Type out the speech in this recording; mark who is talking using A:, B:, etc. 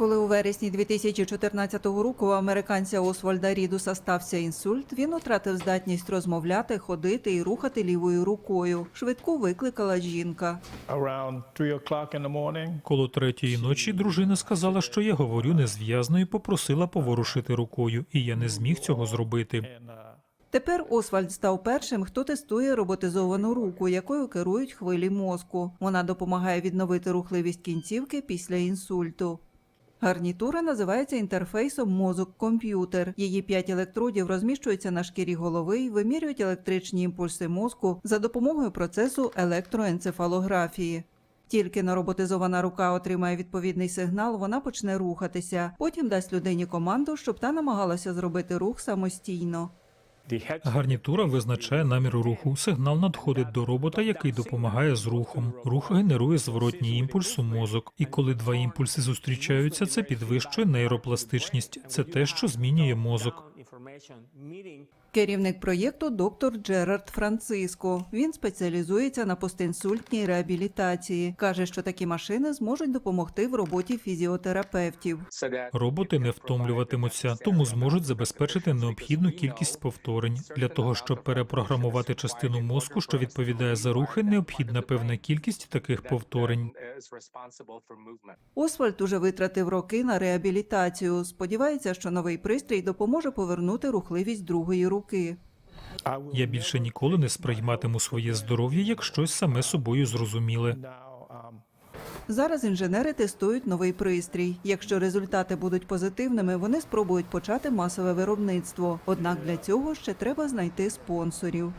A: Коли у вересні 2014 року у американця Освальда Рідуса стався інсульт, він втратив здатність розмовляти, ходити і рухати лівою рукою. Швидку викликала жінка.
B: Коло третьої ночі дружина сказала, що я говорю незв'язно і попросила поворушити рукою, і я не зміг цього зробити.
C: Uh,
A: Тепер Освальд став першим, хто тестує роботизовану руку, якою керують хвилі мозку. Вона допомагає відновити рухливість кінцівки після інсульту. Гарнітура називається інтерфейсом мозок-комп'ютер. Її п'ять електродів розміщуються на шкірі голови і вимірюють електричні імпульси мозку за допомогою процесу електроенцефалографії. Тільки на роботизована рука отримає відповідний сигнал, вона почне рухатися. Потім дасть людині команду, щоб та намагалася зробити рух самостійно.
B: Гарнітура визначає намір руху. Сигнал надходить до робота, який допомагає з рухом. Рух генерує зворотній імпульс у мозок. І коли два імпульси зустрічаються, це підвищує нейропластичність. Це те, що змінює мозок.
A: Керівник проєкту доктор Джерард Франциско. Він спеціалізується на постінсультній реабілітації. Каже, що такі машини зможуть допомогти в роботі фізіотерапевтів.
B: Роботи не втомлюватимуться, тому зможуть забезпечити необхідну кількість повторень. Для того щоб перепрограмувати частину мозку, що відповідає за рухи, необхідна певна кількість таких повторень.
A: Освальд уже витратив роки на реабілітацію. Сподівається, що новий пристрій допоможе повернути рухливість другої руки.
C: Will
B: Я більше ніколи не сприйматиму своє здоров'я як щось саме собою зрозуміле.
A: Зараз інженери тестують новий пристрій. Якщо результати будуть позитивними, вони спробують почати масове виробництво. Однак для цього ще треба знайти спонсорів.